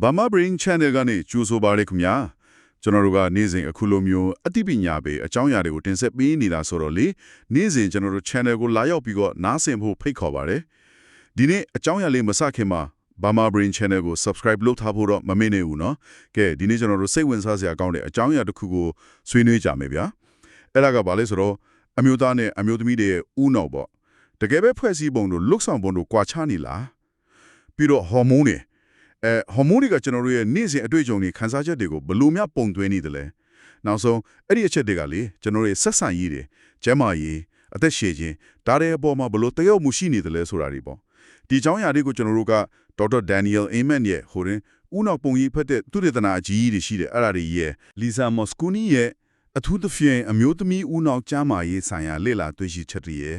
Burma Brain Channel ကနေကြိုဆိုပါရခင်ဗျာကျွန်တော်တို့ကနေ့စဉ်အခုလိုမျိုးအသိပညာပေးအကြောင်းအရာတွေကိုတင်ဆက်ပေးနေတာဆိုတော့လေနေ့စဉ်ကျွန်တော်တို့ channel ကိုလာရောက်ပြီးတော့နားဆင်ဖို့ဖိတ်ခေါ်ပါတယ်ဒီနေ့အကြောင်းအရာလေးမစခင်မှာ Burma Brain Channel ကို subscribe လုပ်ထားဖို့တော့မမေ့နေဘူးเนาะကဲဒီနေ့ကျွန်တော်တို့စိတ်ဝင်စားစရာကောင်းတဲ့အကြောင်းအရာတစ်ခုကိုဆွေးနွေးကြမယ်ဗျာအဲ့ဒါကဘာလဲဆိုတော့အမျိုးသားနဲ့အမျိုးသမီးတွေရဲ့ဥနောက်ပေါ့တကယ်ပဲဖွဲ့စည်းပုံတို့လွတ်ဆောင်ပုံတို့ကွာခြားနေလားပြီးတော့ဟော်မုန်းတွေ အဲဟော်မုန်းတွေကကျွန်တော်တို့ရဲ့နေ့စဉ်အတွေ့အကြုံတွေခန်းစားချက်တွေကိုဘယ်လိုများပုံသွင်းနေတယ်လဲနောက်ဆုံးအဲ့ဒီအချက်တွေကလေကျွန်တော်တို့ရဲ့ဆက်ဆံရေးတွေကျန်းမာရေးအသက်ရှည်ခြင်းဒါတွေအပေါ်မှာဘယ်လိုတယောက်မှုရှိနေတယ်လဲဆိုတာတွေပေါ့ဒီအကြောင်းအရာတွေကိုကျွန်တော်တို့ကဒေါက်တာဒန်နီယယ်အေမန်ရဲ့ဟိုရင်ဦးနောက်ပုံရေးဖက်တဲ့သူတေသနာအကြီးကြီးတွေရှိတယ်အဲ့ဒါတွေရဲ့လီဆာမော့စကူနီရဲ့အထူးသဖြင့်အမျိုးသမီးဦးနောက်ကျမ်းမာရေးဆိုင်ရာလေ့လာတွေ့ရှိချက်တွေရဲ့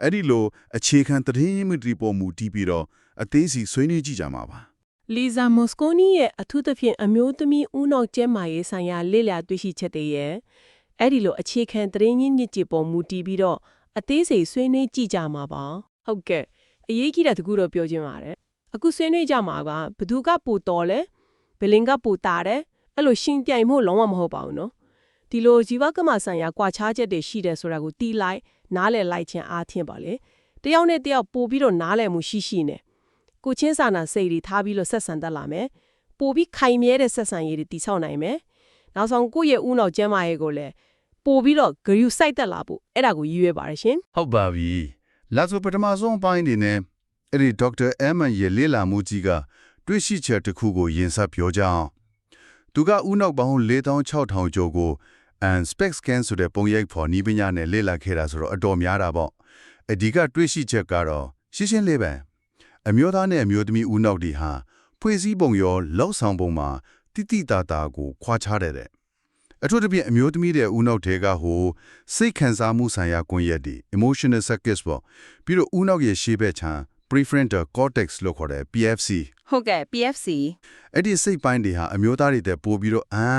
အဲ့ဒီလိုအခြေခံသတင်းရင်းမြစ်တွေပေါ်မူတည်ပြီးတော့အသေးစီဆွေးနွေးကြည့်ကြမှာပါ လီဇာမော်စကိုနီရဲ့အထူးသဖြင့်အမျိုးသမီးဦးနောက်ကျဲမာရေးဆိုင်ရာလေ့လာတွေ့ရှိချက်တွေရဲ့အဲ့ဒီလိုအခြေခံသတင်းရင်းမြစ်တွေပေါ်မူတည်ပြီးတော့အသေးစိတ်ဆွေးနွေးကြည့်ကြမှာပါဟုတ်ကဲ့အရေးကြီးတဲ့တကူတော့ပြောချင်းပါတယ်အခုဆွေးနွေးကြမှာကဘသူကပိုတော်လဲဘယ်လင်ကပိုတာတယ်အဲ့လိုရှင်းပြိုင်မှုလုံးဝမဟုတ်ပါဘူးနော်ဒီလိုဇီဝကမဆိုင်ရာကွာခြားချက်တွေရှိတယ်ဆိုတာကိုတီးလိုက်နားလည်လိုက်ခြင်းအားဖြင့်ပါလေတယောက်နဲ့တယောက်ပို့ပြီးတော့နားလည်မှုရှိရှိနေ ကိုချင်းစာနာစိတ်တွေထားပြီးလို့ဆက်ဆံတတ်လာမယ်ပို့ပြီးခိုင်မြဲတဲ့ဆက်ဆံရေးတွေတည်ဆောက်နိုင်မယ်နောက်ဆုံးကိုယ့်ရဲ့ဦးနောက်ကျမ်းမာရေးကိုလည်းပို့ပြီးတော့ဂရုစိုက်တက်လာဖို့အဲ့ဒါကိုရည်ရွယ်ပါတယ်ရှင်ဟုတ်ပါပြီလာဆိုပထမဆုံးအပိုင်းနေနဲ့အဲ့ဒီဒေါက်တာအမ်မန်ရဲ့လေ့လာမှုကြီးကတွေ့ရှိချက်တစ်ခုကိုယင်ဆက်ပြောကြအောင်သူကဥနောက်ပေါင်း4600ကျော်ကို and spec scan ဆိုတဲ့ပုံရိပ်ဖော်နီးပညာနဲ့လေ့လာခဲ့တာဆိုတော့အတော်များတာပေါ့အဒီကတွေ့ရှိချက်ကတော့ရှင်းရှင်းလေးပဲ အမျိုးသားနဲ့အမျိုးသမီးဥနောက်တွေဟာဖွဲ့စည်းပုံရောလောက်ဆောင်ပုံမှာတိတိတသာကိုခွာခြားတယ်တဲ့အထူးသဖြင့်အမျိုးသမီးတဲ့ဦးနောက်တွေကဟိုစိတ်ခံစားမှုဆိုင်ရာကွန်ရက်တွေ emotional circuits ပေါ့ပြီးတော့ဦးနောက်ရဲ့ရှေ့ဘက်ခြမ်း prefrontal cortex လို့ခေါ်တဲ့ PFC ဟုတ်ကဲ့ PFC အဲ့ဒီစိတ်ပိုင်းတွေဟာအမျိုးသားတွေတဲ့ပို့ပြီးတော့အာ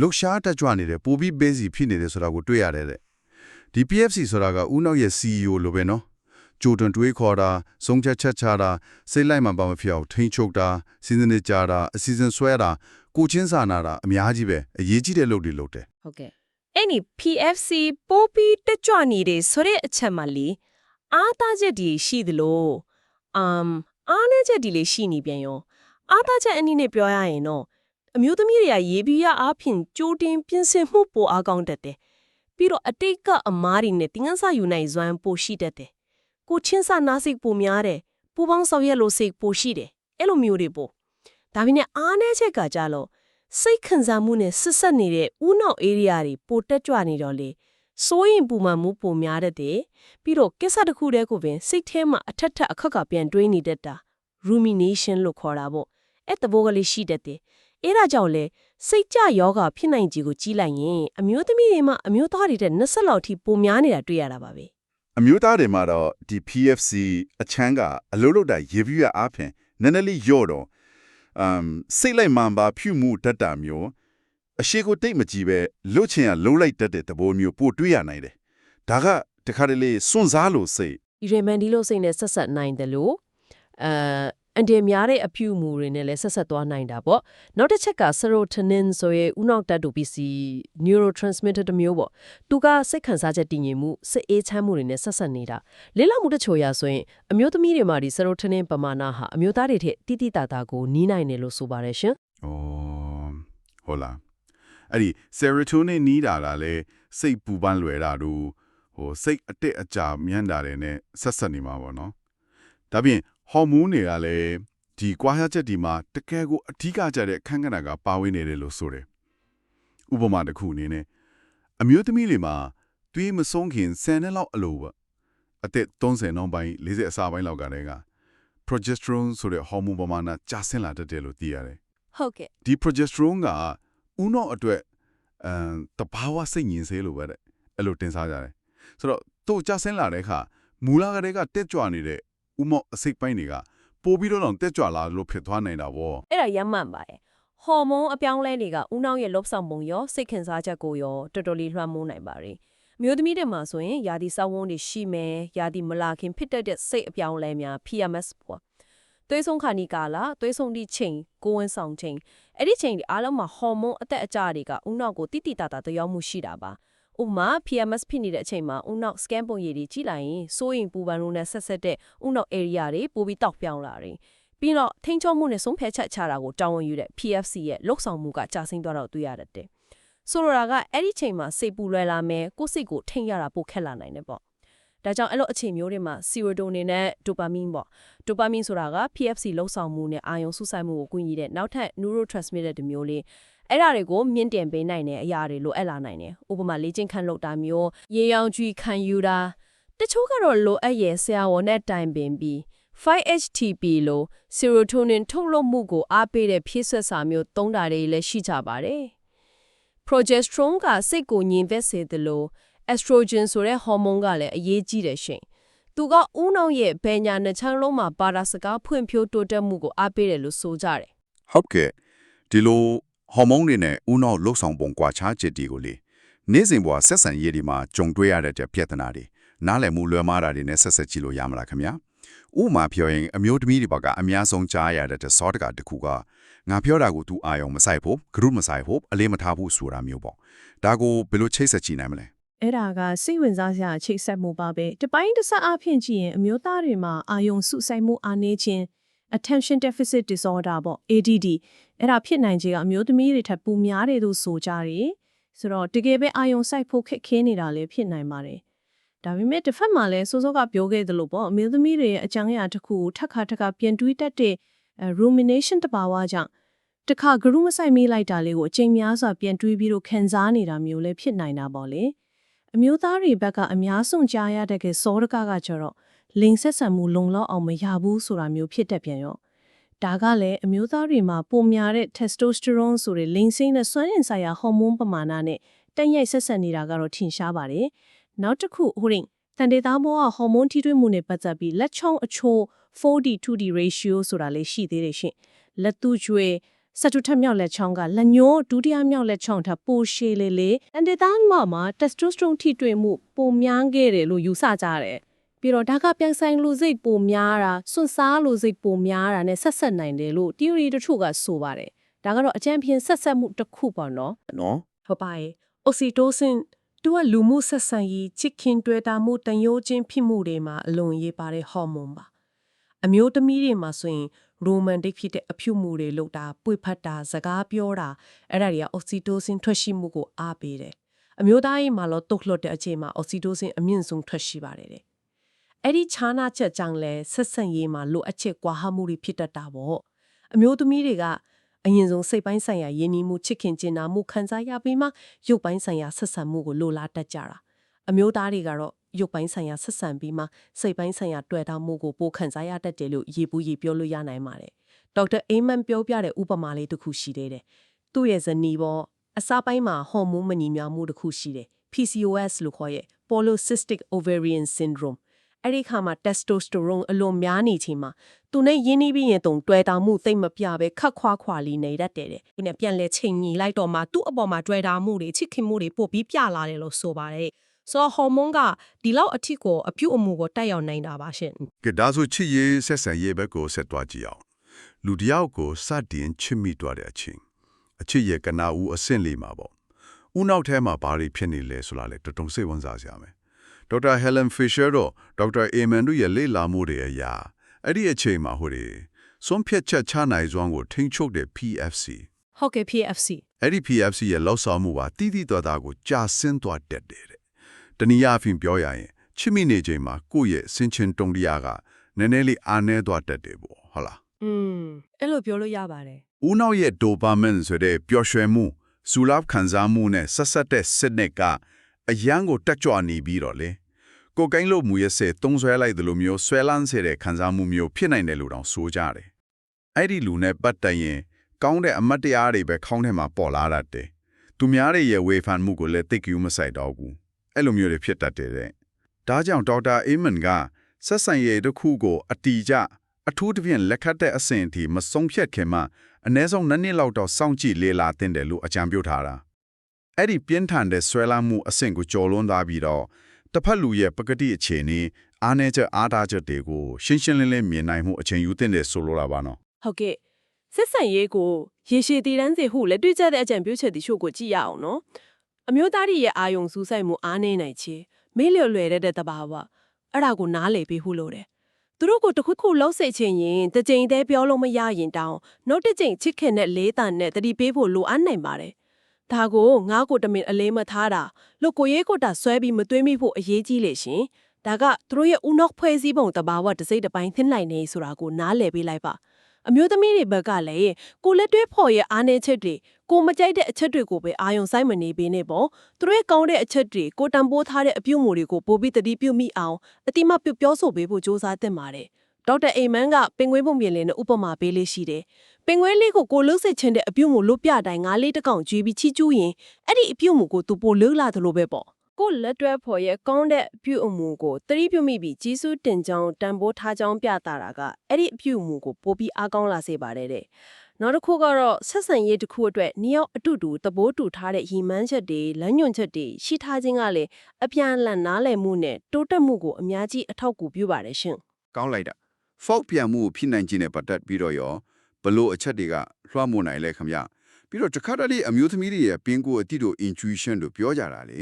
လှုပ်ရှားတက်ကြွနေတယ်ပို့ပြီး busy ဖြစ်နေတယ်ဆိုတာကိုတွေ့ရတယ်တဲ့ဒီ PFC ဆိုတာကဦးနောက်ရဲ့ CEO လိုပဲနော် ကြိုတွန်တွေးခေါ်တာဆုံးဖြတ်ချက်ချတာစိတ်လိုက်မှပါမဖြစ်အောင်ထိန်းချုပ်တာစီစဉ်နေကြတာအစီအစဉ်ဆွဲတာကိုချင်းစာနာတာအများကြီးပဲအရေးကြီးတဲ့လုပ်တွေလုပ်တယ်ဟုတ်ကဲ့အဲ့ဒီ PFC ပိုးပြီးတက်ကြွနေတယ်ဆိုတဲ့အချက်မှလေအားသားချက်တွေရှိသလိုအမ်အားနည်းချက်တွေလည်းရှိနေပြန်ရောအားသားချက်အနည်းနဲ့ပြောရရင်တော့အမျိုးသမီးတွေကရေပြီးရအားဖြင့်ကြိုးတင်ပြင်ဆင်မှုပိုအားကောင်းတတ်တယ်ပြီးတော့အတိတ်ကအမားတွေနဲ့တင်ငန်းစာယူနိုင်စွမ်းပိုရှိတတ်တယ် ကိုချင်းစာနာစိတ်ပိုများတယ်ပူပေါင်းဆောင်ရွက်လို့စိတ်ပိုရှိတယ်အဲ့လိုမျိုးတွေပိုဒါပေမဲ့အားနည်းချက်ကကြတော့စိတ်ခံစားမှုနဲ့ဆက်ဆက်နေတဲ့ဥနောက် area တွေပိုတက်ကြွနေတော့လေစိုးရင်ပူမှန်မှုပိုများတတ်တယ်ပြီးတော့ကိစ္စတစ်ခုတည်းကိုပင်စိတ်ထဲမှာအထက်ထက်အခက်ကပြန်တွေးနေတတ်တာ rumination လို့ခေါ်တာပေါ့အဲ့တဘောကလေးရှိတတ်တယ်အဲ့ဒါကြောင့်လေစိတ်ကြယောဂဖြစ်နိုင်ကြီးကိုကြီးလိုက်ရင်အမျိုးသမီးတွေမှာအမျိုးသားတွေတဲ့20လောက်ထိပိုများနေတာတွေ့ရတာပါပဲ အမျိုးသားတွေမှာတော့ဒီ PFC အချမ်းကအလုံးလုံးတိုင်းရေပြည့်ရအားဖြင့်နည်းနည်းလေးယော့တော့အမ်စိတ်လိုက်မှန်ပါဖြူမှုတတ်တာမျိုးအရှိကိုတိတ်မကြည့်ပဲလွတ်ချင်ရလုံးလိုက်တတ်တဲ့သဘောမျိုးပို့တွေ့ရနိုင်တယ်ဒါကတခါတလေစွန့်စားလို့စိတ်ဒီရမန်ဒီလိုစိတ်နဲ့ဆက်ဆက်နိုင်တယ်လို့အဲ အန်ဒီများတဲ့အဖြူမူတွေနဲ့လည်းဆက်ဆက်သွားနိုင်တာပေါ့နောက်တစ်ချက်က serotonin ဆိုရဲဥနောက်တတ်တူပစ္စည်း neurotransmitter တစ်မျိုးပေါ့သူကစိတ်ခံစားချက်တည်ငြိမ်မှုစိတ်အေးချမ်းမှုတွေနဲ့ဆက်ဆက်နေတာလေ့လာမှုတချို့ရဆိုရင်အမျိုးသမီးတွေမှာဒီ serotonin ပမာဏဟာအမျိုးသားတွေထက်တိတိတသာကိုနီးနိုင်တယ်လို့ဆိုပါတယ်ရှင်ဩဟုတ်လားအဲ့ဒီ serotonin နီးတာကလည်းစိတ်ပူပန်းလွယ်တာတို့ဟိုစိတ်အတက်အကြမြန်းတာတွေနဲ့ဆက်ဆက်နေမှာပေါ့နော်ဒါပြင် ဟော်မုန်းတွေကလည်းဒီကွာဟချက်ဒီမှာတကယ်ကိုအဓိကကျတဲ့အခန်းကဏ္ဍကပါဝင်နေတယ်လို့ဆိုတယ်ဥပမာတစ်ခုအနေနဲ့အမျိုးသမီးတွေမှာတွေးမဆုံးခင်10နှစ်လောက်အလိုပဲအသက်30နောက်ပိုင်း40အစပိုင်းလောက်ကတည်းက progesterone ဆိုတဲ့ဟော်မုန်းပမာဏကျဆင်းလာတတ်တယ်လို့သိရတယ်ဟုတ်ကဲ့ဒီ progesterone ကဥနော့အတွက်အမ်တဘာဝစိတ်ညင်စေးလို့ပဲတဲ့အဲ့လိုတင်စားကြတယ်ဆိုတော့သူ့ကြဆင်းလာတဲ့အခါမူလာကလေးကတက်ကြွနေတဲ့ ဥမော့အစိတ်ပိုင်းတွေကပို့ပြီးတော့တော့တက်ကြွလာလို့ဖြစ်သွားနေတာဗောအဲ့ဒါရမ်းမှန်ပါတယ်ဟော်မုန်းအပြောင်းလဲတွေကဦးနှောက်ရဲ့လှုပ်ဆောင်ပုံရောစိတ်ခံစားချက်ကိုရောတော်တော်လေးလွှမ်းမိုးနိုင်ပါတယ်မျိုးသမီးတွေမှာဆိုရင်ယာဒီစောင်းဝန်းတွေရှိမယ်ယာဒီမလာခင်ဖြစ်တတ်တဲ့စိတ်အပြောင်းလဲများ PMS ပေါ့သူသွေးဆုံးခါနီကာလာသွေးဆုံးဒီချိန်ကိုဝန်ဆောင်ချိန်အဲ့ဒီချိန်ဒီအားလုံးမှာဟော်မုန်းအသက်အကျတွေကဥနောက်ကိုတိတိတတာတရောမှုရှိတာပါ ဥပမာ PMS ဖြစ်နေတဲ့အချိန်မှာဥနောက် scan ပုံရည်တွေကြည့်လိုက်ရင်စိုးရင်ပူပန်လို့နဲ့ဆက်ဆက်တဲ့ဥနောက် area တွေပိုပြီးတောက်ပြောင်းလာတယ်ပြီးတော့ထိန်းချုပ်မှုနဲ့ဆုံးဖြတ်ချက်ချတာကိုတာဝန်ယူတဲ့ PFC ရဲ့လှုပ်ဆောင်မှုကကြာဆင်းသွားတော့တွေ့ရတတ်တယ်ဆိုလိုတာကအဲ့ဒီချိန်မှာစိတ်ပူလွယ်လာမယ်ကိုယ်စိတ်ကိုထိန်းရတာပိုခက်လာနိုင်တယ်ပေါ့ဒါကြောင့်အဲ့လိုအခြေမျိုးတွေမှာ serotonin နဲ့ dopamine ပေါ့ dopamine ဆိုတာက PFC လှုပ်ဆောင်မှုနဲ့အာရုံစူးစိုက်မှုကိုကူညီတဲ့နောက်ထပ် neurotransmitter တွေမျိုးလေး အဲ့ဒါတွေကိုမြင့်တင်ပေးနိုင်တဲ့အရာတွေလိုအပ်လာနိုင်တယ်ဥပမာလေ့ကျင့်ခန်းလုပ်တာမျိုးရေရောင်ကြည်ခံယူတာတချို့ကတော့လိုအပ်ရဲ့ဆရာဝန်နဲ့တိုင်ပင်ပြီး 5-HTP လို့ serotonin ထုတ်လွှတ်မှုကိုအားပေးတဲ့ဖြည့်ဆွက်စာမျိုးသုံးတာတွေလည်းရှိကြပါတယ် progesterone ကစိတ်ကိုညင်သက်စေတယ်လို့ estrogen ဆိုတဲ့ဟော်မုန်းကလည်းအရေးကြီးတယ်ရှင်။သူကဦးနှောက်ရဲ့ဘယ်ညာနှချမ်းလုံးမှာပါတာစကားဖွံ့ဖြိုးတိုးတက်မှုကိုအားပေးတယ်လို့ဆိုကြတယ်ဟုတ်ကဲ့ဒီလို ဟော်မုန်းတွေနဲ့ဥနောက်လှုပ်ဆောင်ပုံကွာခြားချက်တွေကိုလေနေ့စဉ်ဘဝဆက်ဆံရေးတွေမှာကြုံတွေ့ရတဲ့ပြဿနာတွေနားလည်မှုလွယ်မှားတာတွေနဲ့ဆက်ဆက်ကြည့်လို့ရမလားခင်ဗျာဥပမာပြောရင်အမျိုးသမီးတွေဘက်ကအများဆုံးကြားရတဲ့စောတကတစ်ခုကငါပြောတာကို तू အာယုံမဆိုင်ဖို့ဂရုမဆိုင်ဖို့အလေးမထားဖို့ဆိုတာမျိုးပေါ့ဒါကိုဘယ်လိုချိတ်ဆက်ကြည့်နိုင်မလဲအဲ့ဒါကစိတ်ဝင်စားစရာချိတ်ဆက်မှုပါပဲတပိုင်းတစ်ဆက်အဖြစ်ကြည့်ရင်အမျိုးသားတွေမှာအာယုံစုဆိုင်မှုအားနည်းခြင်း attention deficit disorder ပေါ့ ADD အဲ့ဒါဖြစ်နိုင်ခြေကအမျိုးသမီးတွေထပ်ပူများတယ်လို့ဆိုကြတယ်ဆိုတော့တကယ်ပဲအာယုံစိုက်ဖို့ခက်ခဲနေတာလည်းဖြစ်နိုင်ပါတယ်ဒါပေမဲ့တစ်ဖက်မှာလည်းစိုးစိုးကပြောခဲ့သလိုပေါ့အမျိုးသမီးတွေရဲ့အကြောင်းအရာတစ်ခုကိုထပ်ခါထပ်ခါပြန်တွေးတတ်တဲ့အဲ rumination တဘာဝကြောင့်တခါဂရုမစိုက်မိလိုက်တာလေးကိုအချိန်များစွာပြန်တွေးပြီးတော့ခံစားနေတာမျိုးလည်းဖြစ်နိုင်တာပေါ့လေအမျိုးသားတွေဘက်ကအများဆုံးကြားရတဲ့ကစောရကကကျတော့ လိင်ဆက်ဆံမှုလုံလောက်အောင်မရဘူးဆိုတာမျိုးဖြစ်တတ်ပြန်ရောဒါကလည်းအမျိုးသားတွေမှာပုံများတဲ့ testosterone ဆိုတဲ့လိင်စိမ်းနဲ့စွမ်းအင်ဆိုင်ရာဟော်မုန်းပမာဏနဲ့တက်ရိုက်ဆက်ဆံနေတာကတော့ထင်ရှားပါတယ်နောက်တစ်ခုဟိုရင်တန်တေသားဘောကဟော်မုန်းထိတွေ့မှုနဲ့ပတ်သက်ပြီးလက်ချောင်းအချိုး 4D 2D ratio ဆိုတာလေးရှိသေးတယ်ရှင်လက်သူကျွေစတုထက်မြောက်လက်ချောင်းကလက်ညိုးဒုတိယမြောက်လက်ချောင်းထပ်ပိုရှည်လေလေအန်တေသားမမှာ testosterone ထိတွေ့မှုပိုများခဲ့တယ်လို့ယူဆကြတယ် ပြီးတော့ဒါကပြန်ဆိုင်လူစိတ်ပိုများတာစွန့်စားလူစိတ်ပိုများတာနဲ့ဆက်ဆက်နိုင်တယ်လို့ theory တချို့ကဆိုပါတယ်ဒါကတော့အကြံဖြင့်ဆက်ဆက်မှုတစ်ခုပေါ့နော်နော်ဟုတ်ပါရဲ့ oxytocin သူကလူမှုဆက်ဆံရေးချစ်ခင်တွေ့တာမှုတန်ရိုးချင်းဖြစ်မှုတွေမှာအလွန်ရေးပါတဲ့ဟော်မုန်းပါအမျိုးသမီးတွေမှာဆိုရင် romantic ဖြစ်တဲ့အဖြူမှုတွေလုပ်တာပွေဖတ်တာစကားပြောတာအဲ့ဒါတွေက oxytocin ထွက်ရှိမှုကိုအားပေးတယ်အမျိုးသားရေးမှာတော့တုတ်လွတ်တဲ့အချိန်မှာ oxytocin အမြင့်ဆုံးထွက်ရှိပါတယ်တဲ့ အဲ့ဒီခြားနာချက်ကြောင့်လဲဆက်ဆံရေးမှာလိုအပ်ချက်ကွာဟမှုတွေဖြစ်တတ်တာပေါ့အမျိုးသမီးတွေကအရင်ဆုံးစိတ်ပိုင်းဆိုင်ရာယဉ်နီးမှုချစ်ခင်ကျင်နာမှုခံစားရပြီးမှရုပ်ပိုင်းဆိုင်ရာဆက်ဆံမှုကိုလိုလားတတ်ကြတာအမျိုးသားတွေကတော့ရုပ်ပိုင်းဆိုင်ရာဆက်ဆံပြီးမှစိတ်ပိုင်းဆိုင်ရာတွေ့တာမှုကိုပိုခံစားရတတ်တယ်လို့ရေပူရေပြောလို့ရနိုင်ပါတယ်ဒေါက်တာအိမန်ပြောပြတဲ့ဥပမာလေးတစ်ခုရှိသေးတယ်သူ့ရဲ့ဇနီးပေါ်အစားပိုင်းမှာဟော်မုန်းမညီမျှမှုတစ်ခုရှိတယ် PCOS လို့ခေါ်ရဲ့ polycystic ovarian syndrome အဲ့ဒီခါမှာ testosterone အလွန်များနေချိန်မှာသူနဲ့ရင်းနှီးပြီးရင်တုံတွေ့တာမှုသိမ့်မပြပဲခတ်ခွာခွာလေးနေတတ်တယ်တဲ့။သူနဲ့ပြန်လဲချိန်ညီလိုက်တော့မှသူ့အပေါ်မှာတွေ့တာမှုတွေချစ်ခင်မှုတွေပို့ပြီးပြလာတယ်လို့ဆိုပါတယ်။ဆိုတော့ဟော်မုန်းကဒီလောက်အထိကိုအပြုတ်အမူကိုတက်ရောက်နိုင်တာပါရှင်ကဲဒါဆိုချစ်ရေးဆက်ဆံရေးဘက်ကိုဆက်သွားကြည့်အောင်လူတစ်ယောက်ကိုစတင်ချစ်မိသွားတဲ့အချိန်အချစ်ရဲ့ကနာဦးအဆင့်လေးမှာပေါ့ဦးနောက်ထဲမှာဘာတွေဖြစ်နေလဲဆိုတာလေတော်တော်စိတ်ဝင်စားစရာမယ် ဒေါက်တာဟယ်လန်ဖီရှာတော့ဒေါက်တာအေမန်တို့ရဲ့လေ့လာမှုတွေအရာအဲ့ဒီအချိန်မှာဟိုတွေစွန့်ဖြတ်ချက်ချနိုင်စွမ်းကိုထိန်းချုပ်တဲ့ PFC ။ဟုတ်ကဲ့ PFC အဲ့ဒီ PFC ရဲ့လောက်ဆောင်မှုပါတီးတီးတော်တာကိုကြာဆင်းသွားတတ်တယ်တဲ့တနည်းအားဖြင့်ပြောရရင်ချစ်မိနေချိန်မှာကိုယ့်ရဲ့စင်ချင်တုံတရားကနည်းနည်းလေးအားနည်းသွားတတ်တယ်ပေါ့ဟုတ်လား။อืมအဲ့လိုပြောလို့ရပါတယ်ဦးနောက်ရဲ့ဒိုပါမင်ဆိုတဲ့ပျော်ရွှင်မှုဇူလပ်ခံစားမှုနဲ့ဆက်ဆက်တဲ့စစ်နဲ့ကအရန်ကိုတက်ကြွနေပြီးတော့လေ ကိုကိုင်းလို့မူရဲ့စေသုံးဆွဲလိုက်တယ်လို့မျိုးဆွဲလန်းစေတဲ့ခံစားမှုမျိုးဖြစ်နိုင်တယ်လို့တောင်ဆိုကြတယ်အဲ့ဒီလူနဲ့ပတ်တရင်ကောင်းတဲ့အမတ်တရားတွေပဲခေါင်းထဲမှာပေါ်လာတတ်တယ်သူများတွေရဲ့ဝေဖန်မှုကိုလည်းသိကူးမဆိုင်တော့ဘူးအဲ့လိုမျိုးတွေဖြစ်တတ်တယ်တဲ့ဒါကြောင့်ဒေါက်တာအေမန်ကဆက်ဆံရေးတစ်ခုကိုအတီကြအထူးသဖြင့်လက်ခတ်တဲ့အဆင့်အထိမဆုံးဖြတ်ခင်မှာအ ਨੇ ဆုံးနှစ်နှစ်လောက်တော့စောင့်ကြည့်လေ့လာသင့်တယ်လို့အကြံပြုထားတာအဲ့ဒီပြင်းထန်တဲ့ဆွဲလန်းမှုအဆင့်ကိုကျော်လွန်သွားပြီးတော့ တစ်ဖက်လူရဲ့ပကတိအခြေအနေအားနည်းချက်အားတာချက်တွေကိုရှင်းရှင်းလင်းလင်းမြင်နိုင်မှုအချိန်ယူသင့်တယ်ဆိုလိုတာပါနော်ဟုတ်ကဲ့ဆက်ဆံရေးကိုရေရှည်တည်တန်းစေဟုလက်တွေ့ကျတဲ့အကြံပြုချက်တိရှို့ကိုကြည့်ရအောင်နော်အမျိုးသားတွေရဲ့အာယုံစူးစိုက်မှုအားနည်းနိုင်ချေမေ့လျော်လွယ်တဲ့တဘာဝအဲ့ဒါကိုနားလည်ပေးဖို့လိုတယ်သူတို့ကိုတစ်ခုခုလှုပ်စိတ်ချင်ရင်တစ်ကြိမ်တည်းပြောလို့မရရင်တောင်နောက်တစ်ကြိမ်ချစ်ခင်တဲ့လေးတန်နဲ့တတိပေးဖို့လိုအပ်နိုင်ပါတယ် ဒါကိုငါ့ကိုတမင်အလေးမထားတာလို့ကိုရေးကိုတာဆွဲပြီးမသွေးမိဖို့အရေးကြီးလေရှင်ဒါကသူတို့ရဲ့ဥနောက်ဖွဲ့စည်းပုံတဘာဝတစ်စိတ်တစ်ပိုင်းသင်နိုင်နေဆိုတာကိုနားလည်ပေးလိုက်ပါအမျိုးသမီးတွေဘက်ကလည်းကိုလက်တွဲဖော်ရဲ့အားနည်းချက်တွေကိုမကြိုက်တဲ့အချက်တွေကိုပဲအာယုံဆိုင်မနေပေးနဲ့ပေါ့သူတို့ရဲ့ကောင်းတဲ့အချက်တွေကိုတန်ဖိုးထားတဲ့အပြုအမူတွေကိုပို့ပြီးတတိပြုမိအောင်အတိမတ်ပြုပြောဆိုပေးဖို့စ조사တင်ပါတယ် ဒေါက်တာအိမ်မန်ကပင်ကွေးပုံပြင်လင်းနဲ့ဥပမာပေးလေးရှိတယ်ပင်ကွေးလေးကိုကိုလှုပ်စစ်ချင်းတဲ့အပြုအမူလို့ပြတိုင်းငါးလေးတစ်ကောင်ကျွေးပြီးချီကျူးရင်အဲ့ဒီအပြုအမူကိုသူပိုလှုပ်လာသလိုပဲပေါ့ကိုလက်တွဲဖော်ရဲ့ကောင်းတဲ့အပြုအမူကိုတတိပြုမိပြီးကြီးစုတင်ကြောင်းတန်ဖိုးထားကြောင်းပြတာတာကအဲ့ဒီအပြုအမူကိုပိုပြီးအားကောင်းလာစေပါတယ်တဲ့နောက်တစ်ခုကတော့ဆက်ဆံရေးတစ်ခုအတွက်နှစ်ယောက်အတူတူသဘောတူထားတဲ့ရည်မှန်းချက်တွေလမ်းညွှန်ချက်တွေရှိထားခြင်းကလည်းအပြန်အလှန်နားလည်မှုနဲ့တိုးတက်မှုကိုအများကြီးအထောက်အကူပြုပါတယ်ရှင်ကောင်းလိုက်တာ fault ပြန်မှုကိုဖြစ်နိုင်ခြင်းနဲ့ပတ်သက်ပြီးတော့ရောဘလို့အချက်တွေကလွှမ်းမိုးနိုင်လဲခင်ဗျပြီးတော့တစ်ခါတလေအမျိုးသမီးတွေရဲ့ပင်ကိုအတိတို့ intuition တို့ပြောကြတာလေ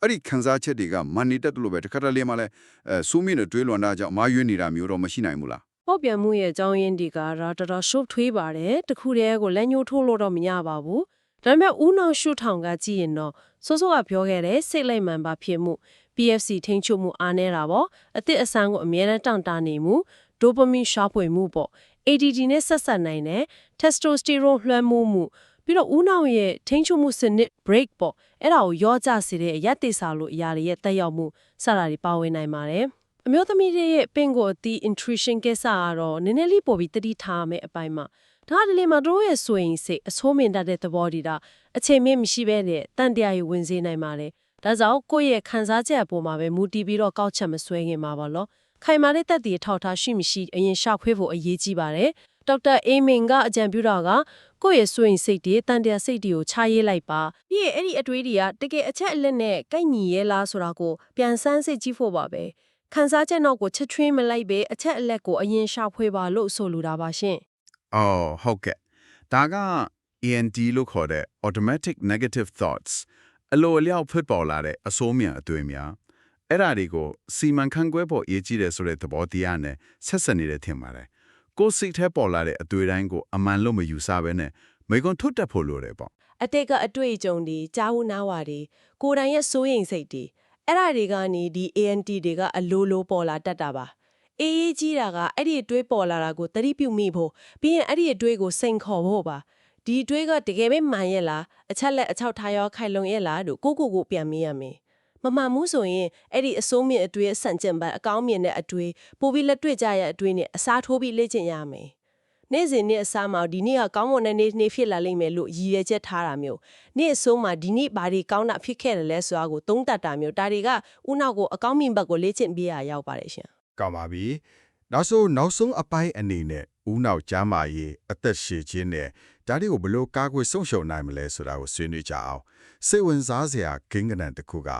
အဲ့ဒီခံစားချက်တွေကမန်နေတက်တယ်လို့ပဲတစ်ခါတလေမှလည်းအဲစူးမင်းနဲ့တွေးလွန်တာကြောင့်အမားရွေးနေတာမျိုးတော့မရှိနိုင်ဘူးလား။ပေါ့ပြန်မှုရဲ့အကြောင်းရင်းဒီကတော့တော်တော်ရှုပ်ထွေးပါတယ်။တခုတည်းကိုလက်ညှိုးထိုးလို့တော့မရပါဘူး။ဒါပေမဲ့ဦးနောင်ရှုထောင်ကကြည့်ရင်တော့စောစောကပြောခဲ့တဲ့စိတ်လိုက်မှန်ပါဖြစ်မှု PFC ထိန်းချုပ်မှုအားနေတာပေါ့။အသစ်အဆန်းကိုအမြဲတမ်းတောင့်တနေမှု ဒိုပမင်ရှာဖွေမှုပေါ့။ ADD နဲ့ဆက်ဆက်နိုင်တဲ့ testosterone လွှမ်းမိုးမှုပြီးတော့ဦးနောင်ရဲ့ထိန်းချုပ်မှုစနစ် break ပေါ့။အဲ့ဒါကိုရောကြစေတဲ့ရက်တေစာလို့အရာတွေရဲ့တက်ရောက်မှုစတာတွေပါဝင်နိုင်ပါတယ်။အမျိုးသမီးတွေရဲ့ပင်ကိုအသီး intrusion ကိစ္စကတော့နည်းနည်းလေးပို့ပြီးတတိထားမယ်အပိုင်းမှာဒါကလေးမှာတို့ရဲ့ဆိုရင်စိတ်အဆိုးမြင်တတ်တဲ့သဘောတည်တာအချိန်မင်းမရှိဘဲနဲ့တန်တရားယူဝင်စေနိုင်ပါတယ်ဒါကြောင့်ကိုယ့်ရဲ့ခံစားချက်အပေါ်မှာပဲမူတည်ပြီးတော့ကောက်ချက်မဆွဲခင်မှာပါလို့ ခိုင်မာတဲ့တက်တည်ထောက်ထားရှိမရှိအရင်ရှောက်ခွေးဖို့အရေးကြီးပါတယ်ဒေါက်တာအေမင်ကအကြံပြုတာကကိုယ့်ရဲ့ဆိုရင်စိတ်တွေတန်တရားစိတ်တွေကိုခြားရေးလိုက်ပါပြီးရင်အဲ့ဒီအတွေးတွေကတကယ်အချက်အလက်နဲ့ကိုက်ညီရဲ့လားဆိုတာကိုပြန်ဆန်းစစ်ကြည့်ဖို့ပါပဲခန်းစားချက်နောက်ကိုချက်ထွင်းမလိုက်ပဲအချက်အလက်ကိုအရင်ရှာဖွေပါလို့ဆိုလိုတာပါရှင်အော်ဟုတ်ကဲ့ဒါက ENT လို့ခေါ်တဲ့ automatic negative thoughts အလိုအလျောက်ဖြစ်ပေါ်လာတဲ့အဆိုးမြင်အတွေ့များ အဲ့ဒါတွေကိုစီမံခန့်ခွဲဖို့အရေးကြီးတယ်ဆိုတဲ့သဘောတရားနဲ့ဆက်ဆက်နေတယ်ထင်ပါတယ်ကိုယ်စိတ်ထဲပေါ်လာတဲ့အတွေ့တိုင်းကိုအမှန်လို့မယူဆဘဲနဲ့မိကွန်ထွတ်တက်ဖို့လိုတယ်ပေါ့အတိတ်ကအတွေ့အကြုံတွေကြားဝနာဝါတွေကိုယ်တိုင်ရဲ့စိုးရိမ်စိတ်တွေအဲ့ဒါတွေကနေဒီ ANT တွေကအလိုလိုပေါ်လာတတ်တာပါအေးအေးကြီးတာကအဲ့ဒီအတွေးပေါ်လာတာကိုသတိပြုမိဖို့ပြီးရင်အဲ့ဒီအတွေးကိုစိန်ခေါ်ဖို့ပါဒီအတွေးကတကယ်ပဲမှန်ရဲ့လားအချက်လက်အချောက်ထားရောခိုင်လုံရဲ့လားလို့ကိုကိုကိုပြန်မေးရမယ် မမှန်ဘူးဆိုရင်အဲ့ဒီအစိုးမြင့်အတွေးအဆန့်ကျင်ဘက်အကောင်းမြင်တဲ့အတွေးပိုပြီးလက်တွေ့ကြရတဲ့အတွေးနဲ့အစားထိုးပြီးလေ့ကျင့်ရမယ်နေ့စဉ်နေ့အစားမှာဒီနေ့ကကောင်းမွန်တဲ့နေ့နေ့ဖြစ်လာလိမ့်မယ်လို့ရည်ရွယ်ချက်ထားတာမျိုးနေ့အဆုံးမှာဒီနေ့ဘာတွေကောင်းတာဖြစ်ခဲ့တယ်လဲဆိုတာကိုသုံးသပ်တာမျိုးဒါတွေကဥနောက်ကိုအကောင်းမြင်ဘက်ကိုလေ့ကျင့်ပေးရရောက်ပါတယ်ရှင်ကောင်းပါပြီနောက်ဆုံးနောက်ဆုံးအပိုင်းအနေနဲ့ဦးနောက်ကျမ်းမာရေးအသက်ရှည်ခြင်းနဲ့ဒါတွေကိုဘယ်လို့ကာကွယ်ဆုံးရှုံနိုင်မလဲဆိုတာကိုဆွေးနွေးကြအောင်စိတ်ဝင်စားစရာဂိမ်းကနန်တစ်ခုက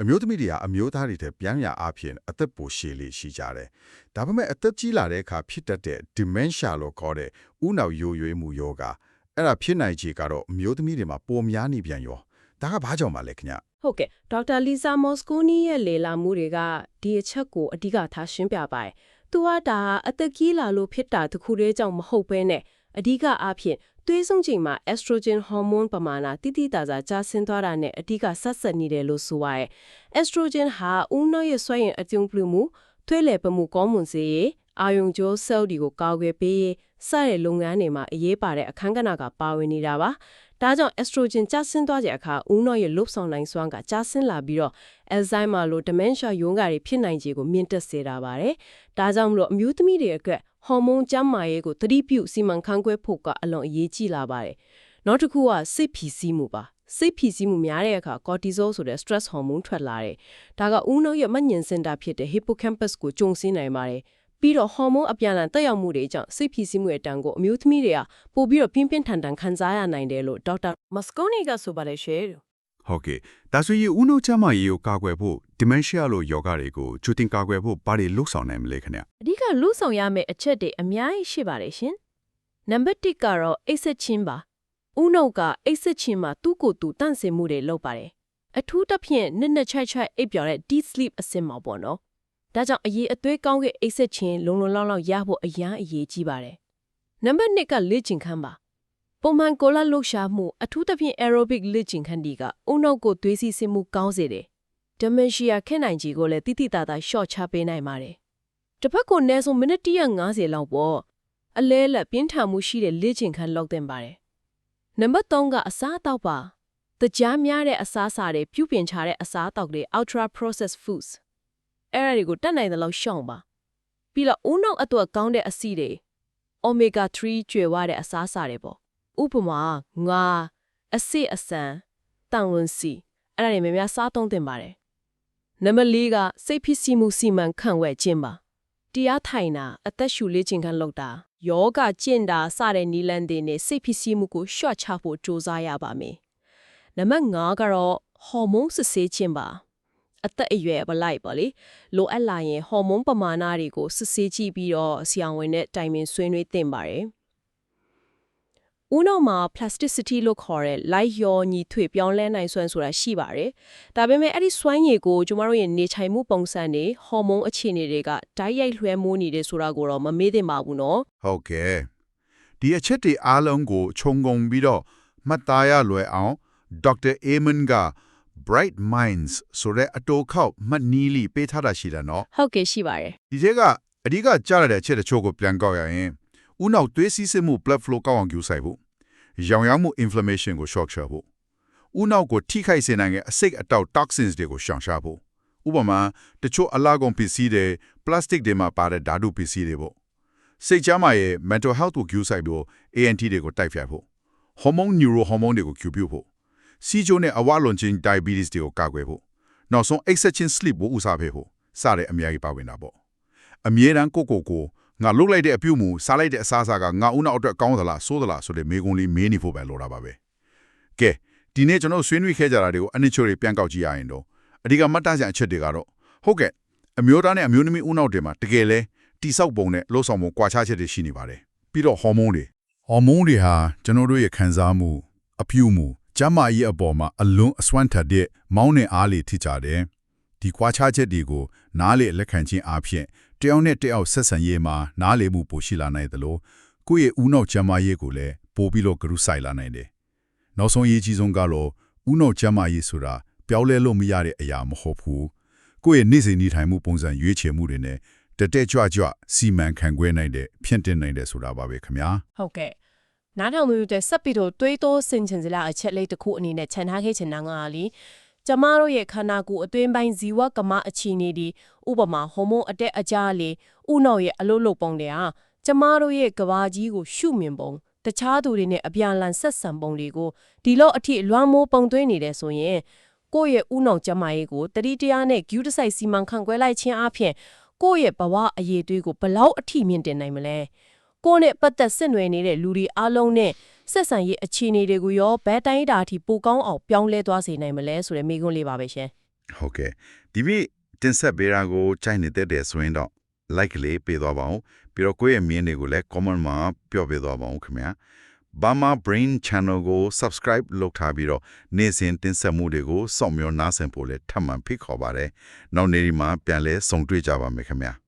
အမျိုးသမီးတွေကအမျိုးသားတွေထက်ပြန်ရအဖြစ်အသက်ပိုရှည်လေးရှိကြတယ်ဒါပေမဲ့အသက်ကြီးလာတဲ့အခါဖြစ်တတ်တဲ့ dementia လို့ခေါ်တဲ့ဦးနောက်ယိုယွေးမှုယောဂအဲ့ဒါဖြစ်နိုင်ခြေကတော့အမျိုးသမီးတွေမှာပိုများနေပြန်ရောဒါကဘာကြောင့်ပါလဲခင်ဗျဟုတ်ကဲ့ဒေါက်တာလီဆာမော်စကိုနီရဲ့လေလာမှုတွေကဒီအချက်ကိုအဓိကထားရှင်းပြပါတယ်။သူကဒါအသက်ကြီးလာလို့ဖြစ်တာတစ်ခုတည်းကြောင့်မဟုတ်ဘဲနဲ့အဓိကအားဖြင့် သွေးဆုံးချိန်မှာ estrogen hormone ပမာဏတိတိတသာကျဆင်းသွားတာနဲ့အဓိကဆက်ဆက်နေတယ်လို့ဆိုပါရဲ့။ estrogen ဟာဦးနှောက်ရဲ့ဆွဲရင်အကျုံးပြုမှုသွေးလည်ပမှုကောင်းမွန်စေရေးအာယုံကျိုး cell တွေကိုကာကွယ်ပေးရေးစတဲ့လုပ်ငန်းတွေမှာအရေးပါတဲ့အခန်းကဏ္ဍကပါဝင်နေတာပါ။ ဒါကြောင့် estrogen ကျဆင်းသွားတဲ့အခါဦးနှောက်ရဲ့လှုပ်ဆောင်နိုင်စွမ်းကကျဆင်းလာပြီးတော့ Alzheimer လို dementia ရောဂါတွေဖြစ်နိုင်ခြေကိုမြင့်တက်စေတာပါတယ်။ဒါကြောင့်မလို့အမျိုးသမီးတွေအတွက်ဟော်မုန်းကျန်းမာရေးကိုသတိပြုစီမံခန့်ခွဲဖို့ကအလွန်အရေးကြီးလာပါတယ်။နောက်တစ်ခုကစိတ်ဖြီးစည်းမှုပါ။စိတ်ဖြီးစည်းမှုများတဲ့အခါ cortisol ဆိုတဲ့ stress hormone ထွက်လာတယ်။ဒါကဦးနှောက်ရဲ့မညင်စင်တာဖြစ်တဲ့ hippocampus ကိုကျုံစင်းနိုင်ပါတယ်။ ပြီးတော့ဟော်မုန်းအပြန်အလှန်တက်ရောက်မှုတွေကြောင့်စိတ်ဖြီးစည်းမှုရဲ့တန်ကိုအမျိုးသမီးတွေကပို့ပြီးတော့ပြင်းပြင်းထန်ထန်ခံစားရနိုင်တယ်လို့ဒေါက်တာမစကိုနီကဆိုပါတယ်ရှင်ဟုတ်ကဲ့ဒါဆိုရင်ဦးနှုတ်ချမ်းမရေးကိုကာကွယ်ဖို့ dementia လို့ယောဂတွေကိုချူတင်ကာကွယ်ဖို့ဘာတွေလုပ်ဆောင်နိုင်မလဲခင်ဗျအဓိကလူဆောင်ရမယ့်အချက်တွေအများကြီးရှိပါတယ်ရှင်နံပါတ်1ကတော့အိတ်ဆက်ချင်းပါဦးနှုတ်ကအိတ်ဆက်ချင်းမှာသူ့ကိုယ်သူတန့်စင်မှုတွေလုပ်ပါတယ်အထူးသဖြင့်နှစ်နှစ်ချိုက်ချိုက်အိပ်ပျော်တဲ့ deep sleep အဆင့်မှာပေါ့နော် ဒါကြောင့်အရေးအသွေးကောင်းတဲ့အိတ်ဆက်ချင်းလုံလုံလောက်လောက်ရဖို့အရန်အရေးကြီးပါတယ်နံပါတ်2ကလေ့ကျင့်ခန်းပါပုံမှန်ကိုလာလှုပ်ရှားမှုအထူးသဖြင့် aerobic လေ့ကျင့်ခန်းဒီကဦးနှုတ်ကိုသွေးစီးဆင်းမှုကောင်းစေတယ် dementia ခက်နိုင်ကြီးကိုလည်းတိတိတသား short ချပေးနိုင်ပါတယ်တစ်ဖက်ကိုနည်းဆုံးမိနစ်150လောက်ပေါ့အလဲလက်ပြင်းထန်မှုရှိတဲ့လေ့ကျင့်ခန်းလုပ်သင့်ပါတယ်နံပါတ်3ကအစားအသောက်ပါတကြားများတဲ့အစားအစာတွေပြုပြင်ချတဲ့အစားအသောက်တွေ ultra processed foods အဲ့ဒါတွေကိုတတ်နိုင်တဲ့လောက်ရှောင်ပါပြီးတော့ဦးနှောက်အတွက်ကောင်းတဲ့အဆီတွေ omega 3ကျွေဝတဲ့အစားအစာတွေပေါ့ဥပမာငါအစစ်အဆန်တန်ဝန်စီအဲ့ဒါတွေများများစားသုံးသင့်ပါတယ်နံပါတ်4ကစိတ်ဖြစ်စီမှုစီမံခန့်ဝဲခြင်းပါတရားထိုင်တာအသက်ရှူလေ့ကျင့်ခန်းလုပ်တာယောဂကျင့်တာစတဲ့နီလန်တွေနဲ့စိတ်ဖြစ်စီမှုကိုရှော့ချဖို့ကြိုးစားရပါမယ်နံပါတ်5ကတော့ဟော်မုန်းစစ်ဆေးခြင်းပါ အသက်အရွယ်ပလိုက်ပါလေလိုအပ်လာရင်ဟော်မုန်းပမာဏတွေကိုစစ်ဆေးကြည့်ပြီးတော့ဆရာဝန်နဲ့တိုင်ပင်ဆွေးနွေးသင့်ပါတယ်ဦးနှောက်မှာ plasticity လို့ခေါ်တဲ့ light ရောညီထွေပြောင်းလဲနိုင်စွမ်းဆိုတာရှိပါတယ်။ဒါပေမဲ့အဲ့ဒီစွမ်းရည်ကိုကျမတို့ရဲ့နေထိုင်မှုပုံစံတွေဟော်မုန်းအခြေအနေတွေကဓာတ်ရိုက်လွှဲမိုးနေတယ်ဆိုတာကိုတော့မမေ့သင့်ပါဘူးနော်ဟုတ်ကဲ့ဒီအချက်တွေအားလုံးကိုခြုံငုံပြီးတော့မှတ်သားရလွယ်အောင်ဒေါက်တာအေမန်က bright minds ဆိုတဲ့အတိုးခောက်မှတ်နီးလီပေးထားတာရှိတယ်နော်။ဟုတ်ကဲ့ရှိပါတယ်ဒီထဲကအဓိကကြားရတဲ့အချက်တချို့ကိုပြန်ကောက်ရရင်ဥနောက်သွေးစီးဆင်းမှု blood flow ကောင်းအောင်ကျူဆိုင်ဖို့ရောင်ရမ်းမှု inflammation ကို shock ချဖို့ဥနောက်ကိုထိခိုက်စေနိုင်တဲ့အစိတ်အတောက် toxins တွေကိုရှောင်ရှားဖို့ဥပမာတချို့အလားကုန်ပစ္စည်းတွေ plastic တွေမှာပါတဲ့ဓာတုပစ္စည်းတွေပေါ့စိတ်ချမ်းမာရဲ့ mental health ကိုကျူဆိုင်ဖို့ ANT တွေကိုတိုက်ဖျက်ဖို့ hormone neuro hormone တွေကိုကျူပြုဖို့ စီဂျိုနဲ့အဝလွန်ချင်း diabetes တွေကိုကာကွယ်ဖို့နောက်ဆုံး excessive sleep ကိုဥစားဖေးဖို့စတဲ့အများကြီးပါဝင်တာပေါ့အမြဲတမ်းကိုကိုကိုငါလုတ်လိုက်တဲ့အပြုတ်မှုစားလိုက်တဲ့အစားအစာကငါဦးနောက်အတွက်ကောင်းသလားဆိုးသလားဆိုတဲ့မေးခွန်းလေးမေးနေဖို့ပဲလိုတာပါပဲကဲဒီနေ့ကျွန်တော်ဆွေးနွေးခဲ့ကြတာတွေကိုအနှစ်ချိုတွေပြန်ကောက်ကြည့်ရရင်တော့အဓိကမှတ်သားစရာအချက်တွေကတော့ဟုတ်ကဲ့အမျိုးသားနဲ့အမျိုးသမီးဦးနောက်တွေမှာတကယ်လဲတိဆောက်ပုံနဲ့လှုပ်ဆောင်ပုံကွာခြားချက်တွေရှိနေပါတယ်ပြီးတော့ဟော်မုန်းတွေဟော်မုန်းတွေဟာကျွန်တော်တို့ရဲ့ခံစားမှုအပြုမှု ကျန်းမာရေးအပေါ်မှာအလွန်အစွမ်းထက်တဲ့မောင်းနဲ့အားလေးထိကြတယ်ဒီကွာခြားချက်တွေကိုနားလေလက်ခံခြင်းအပြင်တယောက်နဲ့တယောက်ဆက်ဆံရေးမှာနားလေမှုပိုရှိလာနိုင်တယ်လို့ကိုယ့်ရဲ့ဦးနှောက်ကျန်းမာရေးကိုလည်းပိုပြီးတော့ကရုစိုက်လာနိုင်တယ်။နောက်ဆုံးအရေးကြီးဆုံးကတော့ဦးနှောက်ကျန်းမာရေးဆိုတာပြောင်းလဲလို့မရတဲ့အရာမဟုတ်ဘူး။ကိုယ့်ရဲ့နေ့စဉ်နေထိုင်မှုပုံစံရွေးချယ်မှုတွေနဲ့တတက်ကြွကြွစီမံခန့်ခွဲနိုင်တဲ့ဖြင့်တင်နိုင်တဲ့ဆိုတာပါပဲခင်ဗျာ။ဟုတ်ကဲ့ နားထောင်သူတွေဆက်ပြီးတော့တွေးတောဆင်ခြင်စရာအချက်လေးတစ်ခုအနေနဲ့ခြံထားခဲ့ချင်တာကလေကျမတို့ရဲ့ခန္ဓာကိုယ်အတွင်းပိုင်းဇီဝကမအခြေအနေဒီဥပမာဟော်မုန်းအတက်အကျလေဥနောက်ရဲ့အလုတ်လုတ်ပုံတွေဟာကျမတို့ရဲ့ကဘာကြီးကိုရှုမြင်ပုံတခြားသူတွေနဲ့အပြန်အလှန်ဆက်ဆံပုံတွေကိုဒီလောက်အထိလွှမ်းမိုးပုံသွင်းနေတယ်ဆိုရင်ကိုယ့်ရဲ့ဥနောက်ကျမရေးကိုတတိတရားနဲ့ဂယူးတစိုက်စီမံခန့်ခွဲလိုက်ခြင်းအပြင်ကိုယ့်ရဲ့ဘဝအရေးတွေးကိုဘလောက်အထိမြင့်တင်နိုင်မလဲ ကိုယ့်နဲ့ပတ်သက်ဆက်နွယ်နေတဲ့လူတွေအားလုံးနဲ့ဆက်ဆံရေးအခြေအနေတွေကိုရောဘယ်တိုင်းတာအထိပိုကောင်းအောင်ပြောင်းလဲသွားစေနိုင်မလဲဆိုတဲ့မိကွန်းလေးပါပဲရှင်ဟုတ်ကဲ့ဒီမိတင်ဆက်ပေးတာကိုကြိုက်နေတဲ့တဲ့ဆိုရင်တော့ like လေးပေးသွားပါဦးပြီးတော့ကိုယ့်ရဲ့မြင်တွေကိုလည်း comment မှာပြောပြသွားပါဦးခင်ဗျာ Bama Brain Channel ကို subscribe လုပ်ထားပြီးတော့နေ့စဉ်တင်ဆက်မှုတွေကိုစောင့်မျှော်နားဆင်ဖို့လည်းထပ်မံဖိတ်ခေါ်ပါတယ်နောက်နေ့ဒီမှာပြန်လဲဆုံတွေ့ကြပါမယ်ခင်ဗျာ